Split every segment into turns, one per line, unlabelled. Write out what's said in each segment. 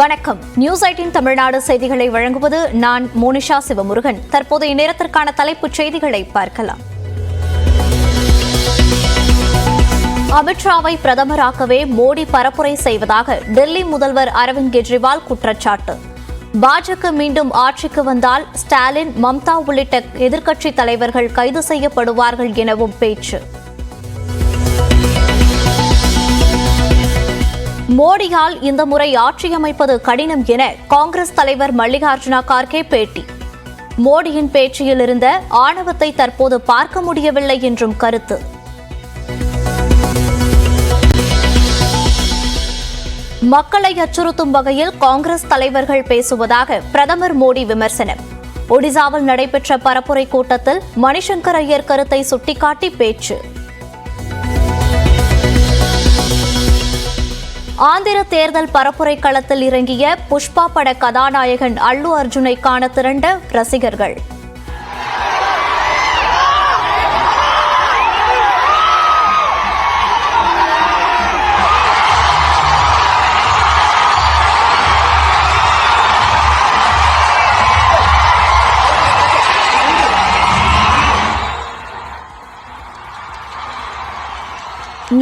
வணக்கம். நியூஸ் ஐட்டின் தமிழ்நாடு செய்திகளை வழங்குவது நான் மோனிஷா சிவமுருகன். தற்போதைய நேரத்திற்கான தலைப்புச் செய்திகளை பார்க்கலாம். அமித்ஷாவை பிரதமராக்கவே மோடி பரப்புரை செய்வதாக டெல்லி முதல்வர் அரவிந்த் கெஜ்ரிவால் குற்றச்சாட்டு. பாஜக மீண்டும் ஆட்சிக்கு வந்தால் ஸ்டாலின் மம்தா உள்ளிட்ட எதிர்க்கட்சித் தலைவர்கள் கைது செய்யப்படுவார்கள் எனவும் பேச்சு. மோடியால் இந்த முறை ஆட்சி அமைப்பது கடினம் என காங்கிரஸ் தலைவர் மல்லிகார்ஜுனா கார்கே பேட்டி. மோடியின் பேச்சியில் இருந்த ஆணவத்தை தற்போது பார்க்க முடியவில்லை என்றும் கருத்து. மக்களை அச்சுறுத்தும் வகையில் காங்கிரஸ் தலைவர்கள் பேசுவதாக பிரதமர் மோடி விமர்சனம். ஒடிசாவில் நடைபெற்ற பரப்புரை கூட்டத்தில் மணிசங்கர் ஐயர் கருத்தை சுட்டிக்காட்டி பேச்சு. ஆந்திர தேர்தல் பரப்புரை களத்தில் இறங்கிய புஷ்பா பட கதாநாயகன் அல்லு அர்ஜுனை காண திரண்ட ரசிகர்கள்.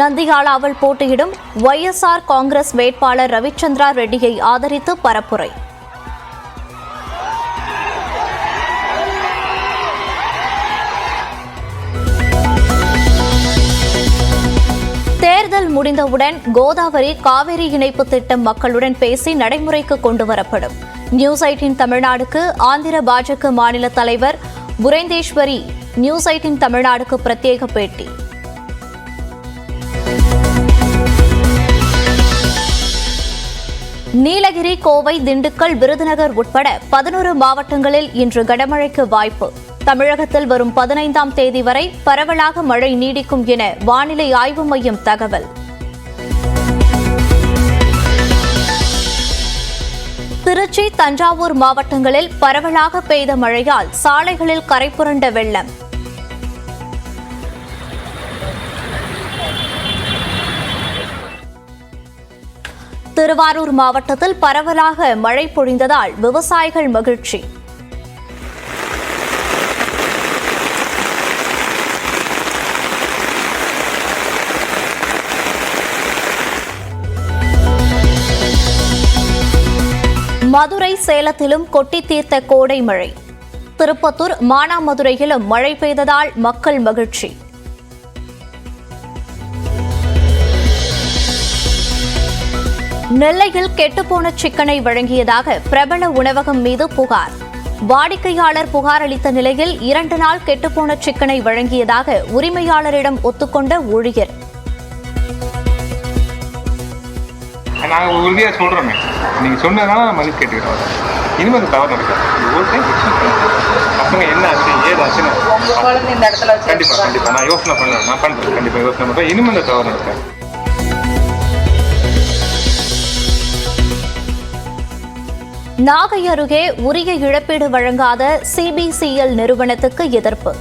நந்தியாலாவில் போட்டியிடும் ஒய்எஸ்ஆர் காங்கிரஸ் வேட்பாளர் ரவிச்சந்திரா ரெட்டியை ஆதரித்து பரப்புரை. தேர்தல் முடிந்தவுடன் கோதாவரி காவிரி இணைப்பு திட்டம் மக்களுடன் பேசி நடைமுறைக்கு கொண்டு வரப்படும் நியூஸ் எயிட்டின் தமிழ்நாடுக்கு ஆந்திர பாஜக மாநில தலைவர் புரேந்தேஸ்வரி நியூஸ் எயிட்டின் தமிழ்நாடுக்கு பிரத்யேக பேட்டி. நீலகிரி கோவை திண்டுக்கல் விருதுநகர் உட்பட பதினோரு மாவட்டங்களில் இன்று கனமழைக்கு வாய்ப்பு. தமிழகத்தில் வரும் பதினைந்தாம் தேதி வரை பரவலாக மழை நீடிக்கும் என வானிலை ஆய்வு மையம் தகவல். திருச்சி தஞ்சாவூர் மாவட்டங்களில் பரவலாக பெய்த மழையால் சாலைகளில் கரைபுரண்ட வெள்ளம். திருவாரூர் மாவட்டத்தில் பரவலாக மழை பொழிந்ததால் விவசாயிகள் மகிழ்ச்சி. மதுரை சேலத்திலும் கொட்டி தீர்த்த கோடை மழை. திருப்பத்தூர் மானாமதுரையிலும் மழை பெய்ததால் மக்கள் மகிழ்ச்சி. நெல்லையில் கெட்டுப்போன சிக்கனை வழங்கியதாக பிரபல உணவகம் மீது புகார். வாடிக்கையாளர் புகார் அளித்த நிலையில் இரண்டு நாள் கெட்டுப்போன சிக்கனை வழங்கியதாக உரிமையாளரிடம் ஒத்துக்கொண்ட ஊழியர்.
நாங்கள் உறுதியாக சொல்கிறோமே நீங்கள் சொன்னதுனால நான் மன்னிப்பு கேட்டுக்கிறோம் இனிமேல் அது தவறு நடக்காது. இது ஒரு டைம் பசங்க என்ன ஆச்சு ஏது ஆச்சுன்னு
உங்க குழந்தை இந்த இடத்துல வச்சு
கண்டிப்பாக கண்டிப்பாக நான் யோசனை பண்ணுறேன் நான் பண்ணுறேன் கண்டிப்பாக யோசனை பண்ணுறேன் இனிமேல் இந்த தவறு நடக்காது.
நாகை அருகே உரிய இழப்பீடு வழங்காத சிபிசிஎல் நிறுவனத்துக்கு எதிர்ப்பு.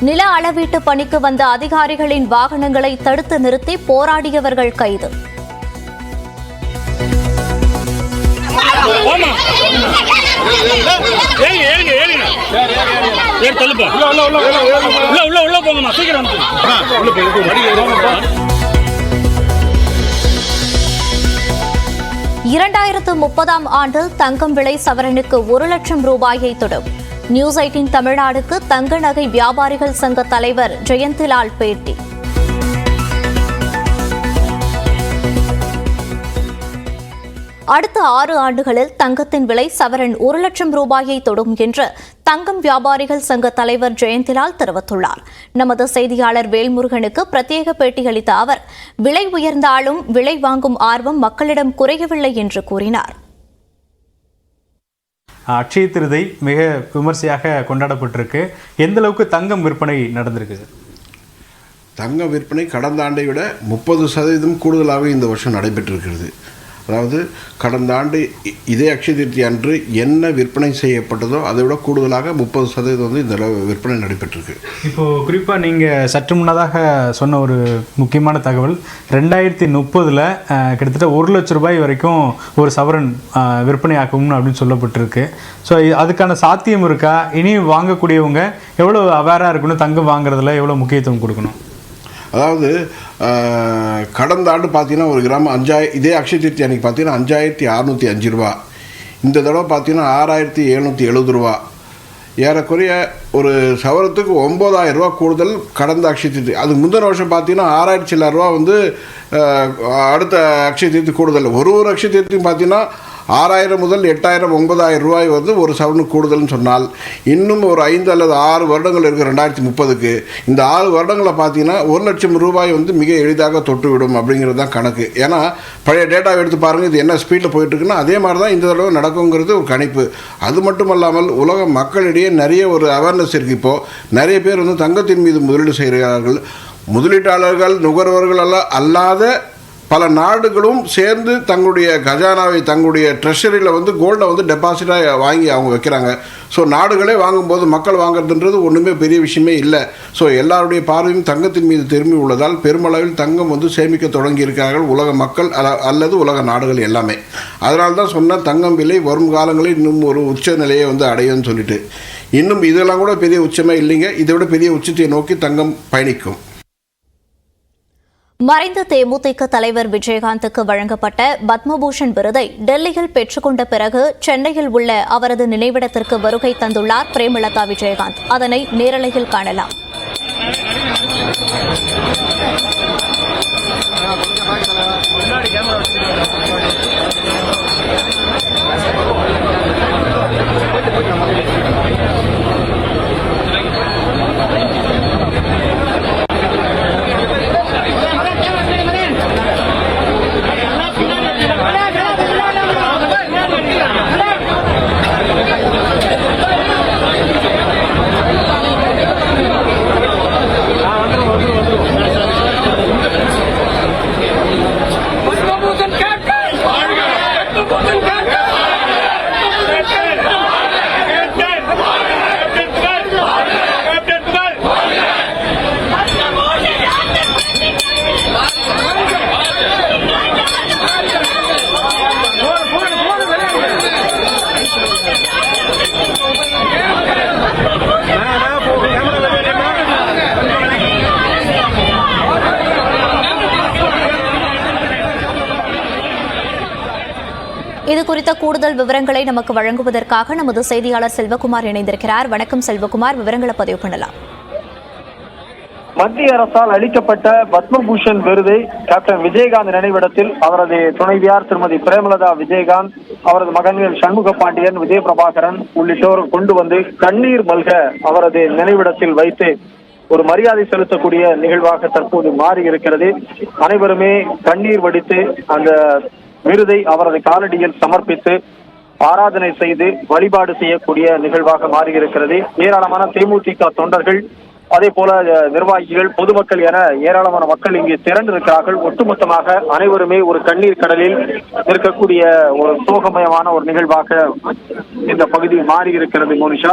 நில அளவீட்டு பணிக்கு வந்த அதிகாரிகளின் வாகனங்களை தடுத்து நிறுத்தி போராடியவர்கள் கைது.
உள்ள உள்ள உள்ள போங்கம்மா. சீக்கிரம்
இரண்டாயிரத்து முப்பதாம் ஆண்டில் தங்கம் விலை சவரனுக்கு ஒரு லட்சம் ரூபாயை தொடும். நியூஸ் எயிட்டின் தமிழ்நாடுக்கு தங்க நகை வியாபாரிகள் சங்க தலைவர் ஜெயந்திலால் பேட்டி. அடுத்த ஆறு ஆண்டுகளில் தங்கத்தின் விலை சவரன் ஒரு லட்சம் ரூபாயை தொடும் என்று தங்கம் வியாபாரிகள் சங்க தலைவர் ஜெயந்திலால் தெரிவித்துள்ளார். நமது செய்தியாளர் வேல்முருகனுக்கு பிரத்யேக பேட்டியளித்த அவர் விலை உயர்ந்தாலும் விலை வாங்கும் ஆர்வம் மக்களிடம் குறையவில்லை என்று கூறினார்.
அட்சய திருதை மிக விமர்சையாக கொண்டாடப்பட்டிருக்கு. எந்த அளவுக்கு தங்கம் விற்பனை நடந்திருக்கு? சார்
தங்க விற்பனை கடந்த ஆண்டை விட முப்பது சதவீதம் கூடுதலாக இந்த வருஷம் நடைபெற்றிருக்கிறது.
அதாவது கடந்த ஆண்டு இதே அக்ஷய திருத்தி அன்று என்ன விற்பனை செய்யப்பட்டதோ அதை விட கூடுதலாக முப்பது சதவீதம் வந்து இந்த விற்பனை நடைபெற்றிருக்கு.
இப்போது குறிப்பாக நீங்கள் சற்று முன்னதாக சொன்ன ஒரு முக்கியமான தகவல் ரெண்டாயிரத்தி முப்பதில் கிட்டத்தட்ட ஒரு லட்ச ரூபாய் வரைக்கும் ஒரு சவரன் விற்பனை ஆகும்னு அப்படின்னு சொல்லப்பட்டிருக்கு. ஸோ அதுக்கான சாத்தியம் இருக்கா? இனி வாங்கக்கூடியவங்க எவ்வளோ அவேராக இருக்கணும்? தங்கம் வாங்குறதுல எவ்வளோ முக்கியத்துவம் கொடுக்கணும்?
அதாவது கடந்த ஆண்டு பார்த்தீங்கன்னா ஒரு கிராம் அஞ்சாயிரம் இதே அக்ஷய தீர்த்தி அன்னைக்கு பார்த்தீங்கன்னா அஞ்சாயிரத்தி அறநூற்றி அஞ்சு ரூபா. இந்த தடவை பார்த்தீங்கன்னா ஆறாயிரத்தி எழுநூற்றி எழுபது ரூபா. ஏறக்குறைய ஒரு சவரத்துக்கு ஒம்பதாயிரம் ரூபா கூடுதல் கடந்த அக்ஷய தீர்த்தி. அதுக்கு முந்தின வருஷம் பார்த்தீங்கன்னா ஆறாயிரத்தி சில்லற ரூபா வந்து அடுத்த அக்ஷய தீர்த்தி கூடுதல். ஒரு ஒரு அக்ஷய தீர்த்தியும் பார்த்தீங்கன்னா ஆறாயிரம் முதல் எட்டாயிரம் ஒன்பதாயிரம் ரூபாய் வந்து ஒரு சவரனுக்கு கூடுதல்னு சொன்னால் இன்னும் ஒரு ஐந்து அல்லது ஆறு வருடங்கள் இருக்குது ரெண்டாயிரத்தி முப்பதுக்கு. இந்த ஆறு வருடங்களை பார்த்தீங்கன்னா ஒரு லட்சம் ரூபாய் வந்து மிக எளிதாக தொட்டுவிடும் அப்படிங்கிறது தான் கணக்கு. ஏன்னா பழைய டேட்டாவை எடுத்து பாருங்கள் இது என்ன ஸ்பீடில் போயிட்டுருக்குன்னா அதே மாதிரி தான் இந்த தடவை நடக்குங்கிறது ஒரு கணிப்பு. அது மட்டும் அல்லாமல் உலக மக்களிடையே நிறைய ஒரு அவேர்னஸ் இருக்குது இப்போது நிறைய பேர் வந்து தங்கத்தின் மீது முதலீடு செய்கிறார்கள். முதலீட்டாளர்கள் நுகர்வர்கள் அல்ல அல்லாத பல நாடுகளும் சேர்ந்து தங்களுடைய கஜானாவை தங்களுடைய ட்ரெஷரியில் வந்து கோல்டை வந்து டெபாசிட்டாக வாங்கி அவங்க வைக்கிறாங்க. ஸோ நாடுகளே வாங்கும்போது மக்கள் வாங்குறதுன்றது ஒன்றுமே பெரிய விஷயமே இல்லை. ஸோ எல்லாருடைய பார்வையும் தங்கத்தின் மீது திரும்பி உள்ளதால் பெருமளவில் தங்கம் வந்து சேமிக்க தொடங்கி இருக்கிறார்கள் உலக மக்கள் அல்ல- அல்லது உலக நாடுகள் எல்லாமே. அதனால தான் சொன்ன தங்கம் விலை வரும் காலங்களில் இன்னும் ஒரு உச்ச நிலையை வந்து அடையும்னு சொல்லிட்டு. இன்னும் இதெல்லாம் கூட பெரிய உச்சமே இல்லைங்க. இதை விட பெரிய உச்சத்தை நோக்கி தங்கம் பயணிக்கும்.
மறைந்த தேமுதிக தலைவர் விஜயகாந்துக்கு வழங்கப்பட்ட பத்மபூஷன் விருதை டெல்லியில் பெற்றுக்கொண்ட பிறகு சென்னையில் உள்ள அவரது நினைவிடத்திற்கு வருகை தந்துள்ளார் பிரேமலதா விஜயகாந்த். அதனை நேரலையில் காணலாம்
Padma Bhushan captain Padma Bhushan captain captain captain captain captain captain
இது குறித்த கூடுதல் விவரங்களை நமக்கு வழங்குவதற்காக நமது செய்தியாளர் செல்வகுமார் இணைந்திருக்கிறார். வணக்கம் செல்வகுமார் விவரங்களை பதிவு பண்ணலாம்.
மத்திய அரசால் அளிக்கப்பட்ட பத்மபூஷன் விருதை கேப்டன் விஜயகாந்த் நினைவிடத்தில் அவரது துணைவியார் திருமதி பிரேமலதா விஜயகாந்த் அவரது மகன்கள் சண்முக பாண்டியன் விஜயபிரபாகரன் உள்ளிட்டோர் கொண்டு வந்து கண்ணீர் மல்க அவரது நினைவிடத்தில் வைத்து ஒரு மரியாதை செலுத்தக்கூடிய நிகழ்வாக தற்போது மாறி இருக்கிறது அனைவருமே கண்ணீர் வடித்து அந்த விருதை அவரது காலடியில் சமர்ப்பித்து ஆராதனை செய்து வழிபாடு செய்யக்கூடிய நிகழ்வாக மாறியிருக்கிறது. ஏராளமான தேமுதிக தொண்டர்கள் அதே போல நிர்வாகிகள் பொதுமக்கள் என ஏராளமான மக்கள் இங்கு திரண்டிருக்கிறார்கள். ஒட்டுமொத்தமாக அனைவருமே ஒரு கண்ணீர் கடலில் இருக்கக்கூடிய ஒரு சோகமயமான ஒரு நிகழ்வாக இந்த பகுதி மாறி இருக்கிறது மோனிஷா.